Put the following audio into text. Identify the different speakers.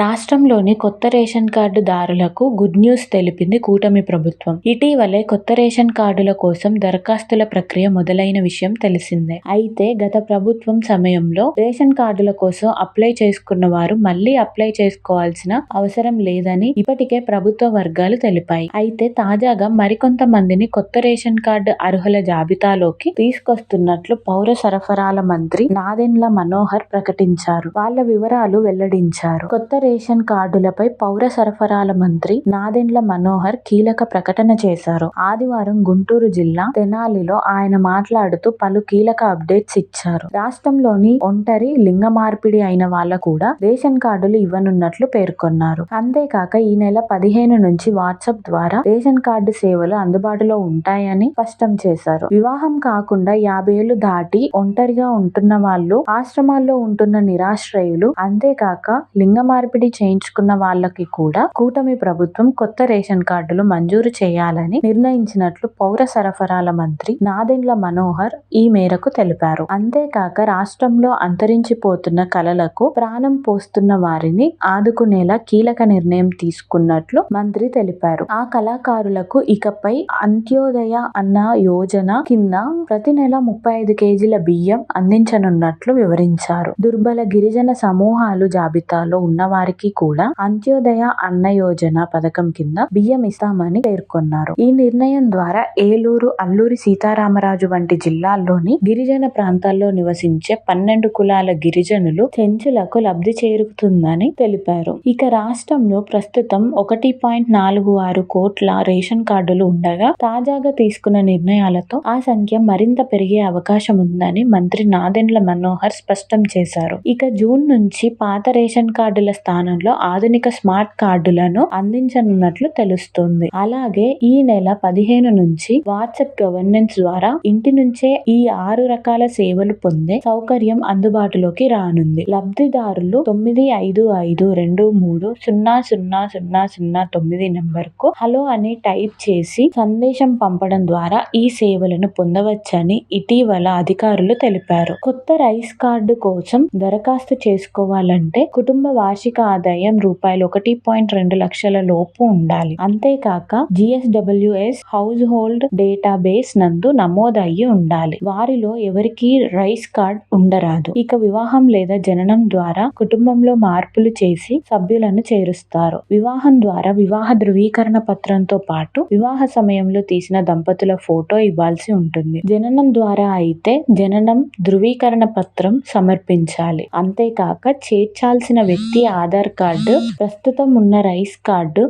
Speaker 1: రాష్ట్రంలోని కొత్త ration card దారులకు గుడ్ న్యూస్ తెలిపింది కూటమి ప్రభుత్వం. ఇటీవలే కొత్త రేషన్ కార్డుల కోసం దరఖాస్తుల ప్రక్రియ మొదలైన విషయం తెలిసిందే. అయితే గత ప్రభుత్వం సమయంలో రేషన్ కార్డుల కోసం అప్లై చేసుకున్న వారు మళ్ళీ అప్లై చేసుకోవాల్సిన అవసరం లేదని ఇప్పటికే ప్రభుత్వ వర్గాలు తెలిపాయి. అయితే తాజాగా మరికొంత మందిని కొత్త రేషన్ కార్డు అర్హుల జాబితాలోకి తీసుకొస్తున్నట్లు పౌర సరఫరాల మంత్రి నాదెండ్ల మనోహర్ ప్రకటించారు. వాళ్ళ వివరాలు వెల్లడించారు. కొత్త రేషన్ కార్డులపై పౌర సరఫరాల మంత్రి నాదెండ్ల మనోహర్ కీలక ప్రకటన చేశారు. ఆదివారం గుంటూరు జిల్లా తెనాలిలో ఆయన మాట్లాడుతూ పలు కీలక అప్డేట్స్ ఇచ్చారు. రాష్ట్రంలోని ఒంటరి, లింగ మార్పిడి అయిన వాళ్ళ కూడా రేషన్ కార్డులు ఇవ్వనున్నట్లు పేర్కొన్నారు. అంతేకాక ఈ నెల పదిహేను నుంచి వాట్సాప్ ద్వారా రేషన్ కార్డు సేవలు అందుబాటులో ఉంటాయని స్పష్టం చేశారు. వివాహం కాకుండా యాభై ఏళ్ళు దాటి ఒంటరిగా ఉంటున్న వాళ్ళు ఆశ్రమాల్లో ఉంటున్న నిరాశ్రయులు, అంతేకాక లింగ మార్పిడి చేయించుకున్న వాళ్ళకి కూడా కూటమి ప్రభుత్వం కొత్త రేషన్ కార్డులు మంజూరు చేయాలని నిర్ణయించినట్లు పౌర సరఫరాల మంత్రి నాదెండ్ల మనోహర్ ఈ మేరకు తెలిపారు. అంతేకాక రాష్ట్రంలో అంతరించిపోతున్న కళలకు ప్రాణం పోస్తున్న వారిని ఆదుకునేలా కీలక నిర్ణయం తీసుకున్నట్లు మంత్రి తెలిపారు. ఆ కళాకారులకు ఇకపై అంత్యోదయ అన్న యోజన కింద ప్రతి నెల ముప్పై ఐదు కేజీల బియ్యం అందించనున్నట్లు వివరించారు. దుర్బల గిరిజన సమూహాలు జాబితాలో వారికి కూడా అంత్యోదయ అన్న యోజన పథకం కింద బియ్యం ఇస్తామని పేర్కొన్నారు. ఈ నిర్ణయం ద్వారా ఏలూరు, అల్లూరి సీతారామరాజు వంటి జిల్లాల్లోని గిరిజన ప్రాంతాల్లో నివసించే పన్నెండు కులాల గిరిజనులు, చెంచులకు లబ్ధి చేరుతుందని తెలిపారు. ఇక రాష్ట్రంలో ప్రస్తుతం ఒకటి పాయింట్ నాలుగు ఆరు కోట్ల రేషన్ కార్డులు ఉండగా తాజాగా తీసుకున్న నిర్ణయాలతో ఆ సంఖ్య మరింత పెరిగే అవకాశం ఉందని మంత్రి నాదెండ్ల మనోహర్ స్పష్టం చేశారు. ఇక జూన్ నుంచి పాత రేషన్ కార్డుల స్థానంలో ఆధునిక స్మార్ట్ కార్డులను అందించనున్నట్లు తెలుస్తుంది అలాగే ఈ నెల పదిహేను నుంచి వాట్సాప్ గవర్నెన్స్ ద్వారా ఇంటి నుంచే ఈ ఆరు రకాల సేవలు పొందే సౌకర్యం అందుబాటులోకి రానుంది. లబ్ధిదారులు తొమ్మిది ఐదు ఐదు రెండు మూడు సున్నా సున్నా సున్నా సున్నా తొమ్మిది నెంబర్కు 'హలో' అని టైప్ చేసి సందేశం పంపడం ద్వారా ఈ సేవలను పొందవచ్చని ఇటీవల అధికారులు తెలిపారు. కొత్త రైస్ కార్డు కోసం దరఖాస్తు చేసుకోవాలంటే కుటుంబ వార్షిక ఆదాయం రూపాయలు ఒకటి పాయింట్ రెండు లక్షల లోపు ఉండాలి. అంతేకాక GSWS household database నందు నమోదు అయ్యి ఉండాలి. వారిలో ఎవరికి రైస్ కార్డ్ ఉండరాదు. ఇక వివాహం లేదా జననం ద్వారా కుటుంబంలో మార్పులు చేసి సభ్యులను చేరుస్తారు. వివాహం ద్వారా వివాహ ధృవీకరణ పత్రంతో పాటు వివాహ సమయంలో తీసిన దంపతుల ఫోటో ఇవ్వాల్సి ఉంటుంది. జననం ద్వారా అయితే జననం ధృవీకరణ పత్రం సమర్పించాలి. అంతేకాక చేర్చాల్సిన వ్యక్తి ఆధార్ కార్డు, ప్రస్తుతం ఉన్న రైస్ కార్డు,